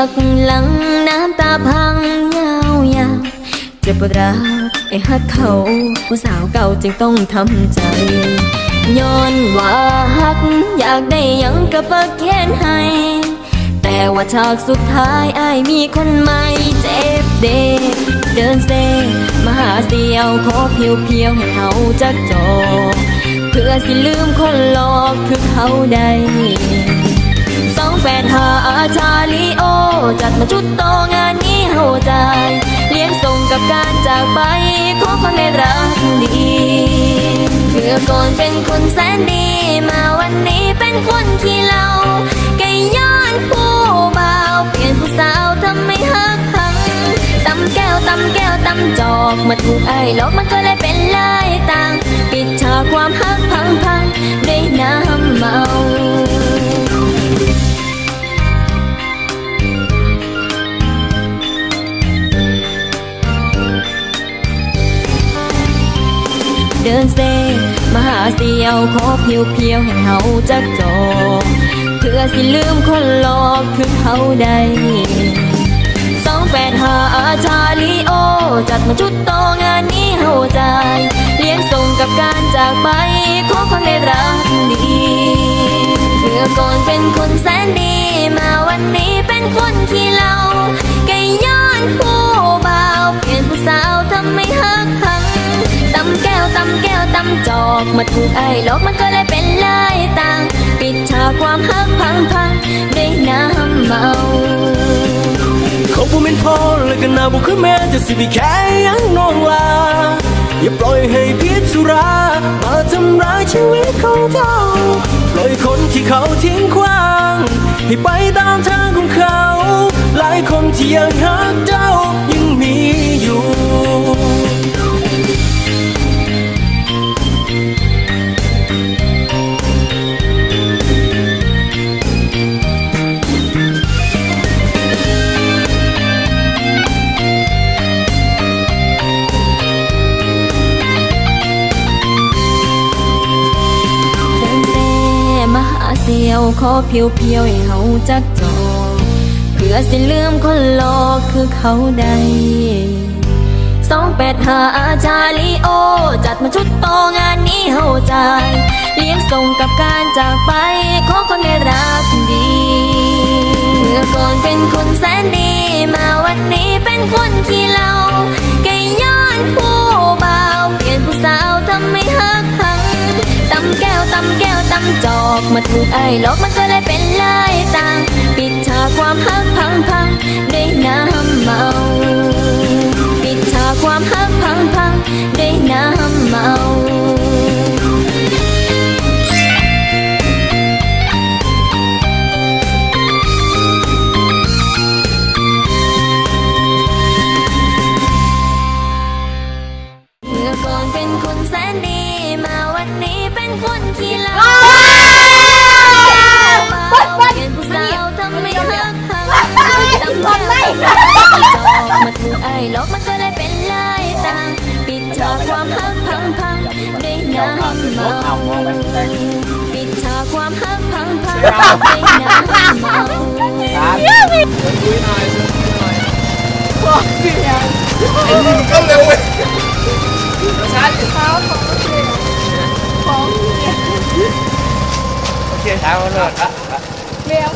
หักหลังน้ำตาพังยาวยาวเจ็บปวดร้าวไอ้หักเขา ผู้สาวเก่าจึงต้องทำใจย้อนว่าหัก อยากได้ยังก็เปิดแค้นให้ แต่ว่าฉากสุดท้ายไอายมีคนใหม่เจ็บเด็เดินเซมาหาเสียวขอเพียวเพียวให้เขาจักจอเพื่อสิลืมคนหลอกคือเขาได้ แปดหาอาชาลีโอ จัดมาชุดโตงานนี้เฮาใจายเลี้ยงส่งกับการจากไปขอความเมตรักดีเมื่อก่อนเป็นคนแสนดี มาวันนี้เป็นคนขี้เหล้าไก่ย้อนผู้เบาเปลี่ยนผู้สาวทำไม่ฮักพังตำแก้วตำแก้วตำจอกมาถูกไอ้ลอกมันก็เลยเป็นลายต่าง ปิดฉากความฮักพังพังด้น้ำเมา เดินเซมาหาเสียวขอเพียวเพียวให้เฮาจักจอเพื่อสิลืมคนหลอกคือเขาได้สองแปดหาอาชาลีโอ จัดมาชุดโตงานนี้เฮาใจาเลี้ยงส่งกับการจากไปขอความเมตรักดีเมื่อก่อนเป็นคนแสนดี มาวันนี้เป็นคนขี้เหล้า มาถูกไอ้ลอกมันก็เลยเป็นลายต่าง ปิดฉากความฮักพังพังด้วยน้ำเมาเขาบ่เป็นพ่อและก็น่าบ่คือแม่จะสิไปแค่ยังน้องลาอย่าปล่อยให้พิษสุรามาทำร้ายชีวิตของเจ้าปล่อยคนที่เขาทิ้งขว้าง ให้ไปตามทางของเขา หลายคนที่ยังหักเจ้า วขอเพียวเพียวให้เฮาจักจอเพื่อสิลืมคนหลอกคือเขาได้สองแปดหาอาชาลีโอ จัดมาชุดโตงานนี้เฮาใจายเลี้ยงส่งกับการจากไปของคนได้รักดี เมื่อก่อนเป็นคนแสนดี มาวันนี้เป็นคนขี้เหล้าไก่ย้อนผู้บ่าวเปลี่ยนผู้สาวทำไม มาถูกไอ้หลอกมันก็เลยเป็น ด้วยน้ำเมาปิดฉากความฮักพังพังด้วยน้ำเมาก็เร็วเว้ยโอเคเช้าแล้ว